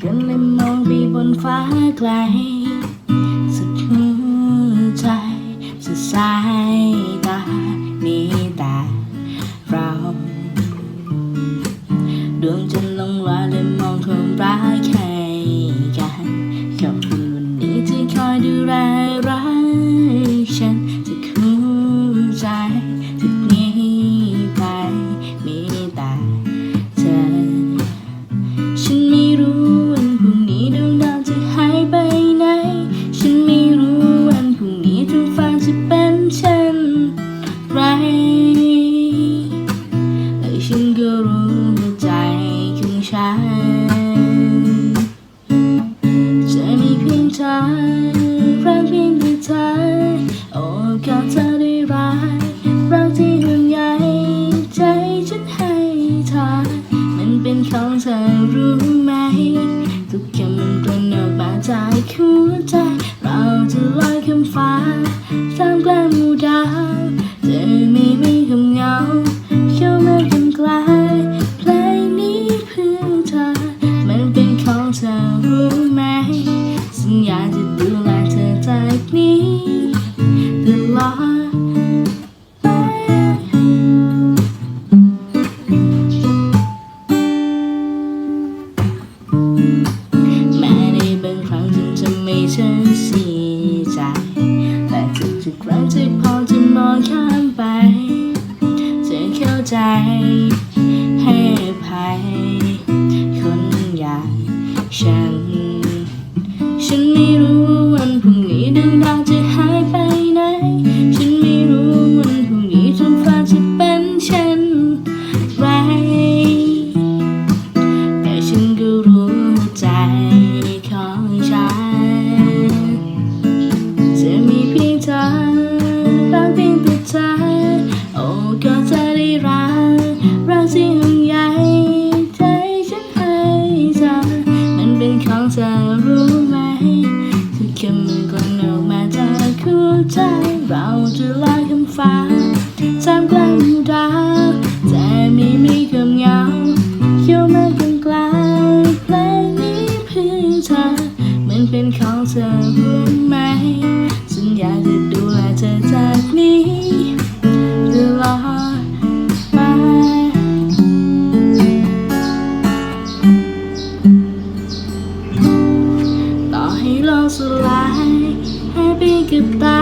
เพื่อนไม่มองไปบนฟ้าไกล เธอเสียใจ แต่ทุกๆครั้งที่พอจะมองข้ามไปเธอเข้าใจ ให้ภัยคนอย่ฉัน ฉันไม่รู้ เป็นของเธอรู้ไหมทุกคำมันกลั่นออกมาจาคู่ใจ เราจะลอยขึ้นฟ้าทำกล สลายหายไปกับตา